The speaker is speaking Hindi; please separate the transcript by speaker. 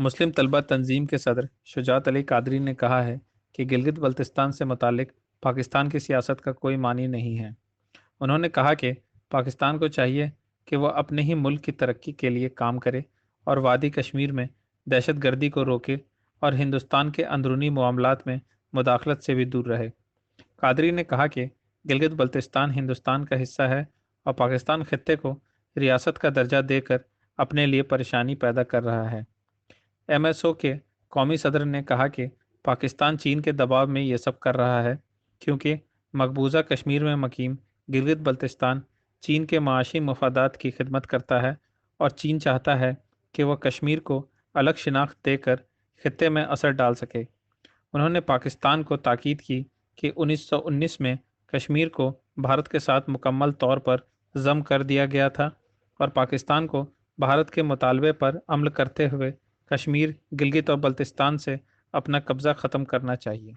Speaker 1: मुस्लिम तलबा तंजीम के सदर शुजात अली कादरी ने कहा है कि गिलगित बल्तिस्तान से मुतालिक पाकिस्तान की सियासत का कोई मानी नहीं है। उन्होंने कहा कि पाकिस्तान को चाहिए कि वह अपने ही मुल्क की तरक्की के लिए काम करे और वादी कश्मीर में दहशत गर्दी को रोके और हिंदुस्तान के अंदरूनी मामलों में मुदाखलत से भी दूर रहे। कादरी ने कहा कि गिलगित बल्तिस्तान हिंदुस्तान का हिस्सा है और पाकिस्तान खत्े को रियासत का दर्जा देकर अपने लिए परेशानी पैदा कर रहा है। एमएसओ के कौमी सदर ने कहा कि पाकिस्तान चीन के दबाव में ये सब कर रहा है, क्योंकि मकबूजा कश्मीर में मकीम गिलगित बल्तिस्तान चीन के माशी मफादात की खिदमत करता है और चीन चाहता है कि वह कश्मीर को अलग शिनाख्त देकर खत्े में असर डाल सके। उन्होंने पाकिस्तान को ताकीद की कि 1919 में कश्मीर को भारत के साथ मुकम्मल तौर पर जम कर दिया गया था और पाकिस्तान को भारत के मुतालबे पर अमल करते हुए कश्मीर गिलगित और बल्तिस्तान से अपना कब्ज़ा ख़त्म करना चाहिए।